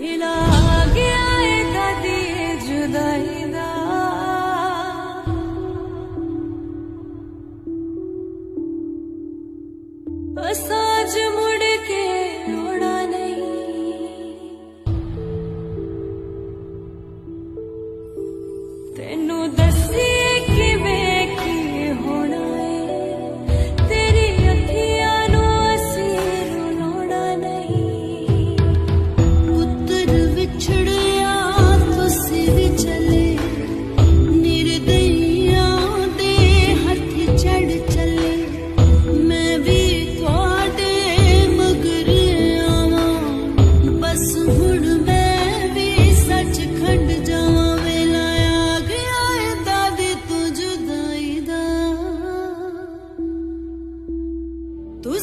पिला गया कदी जुदाई दा असाज मु Tu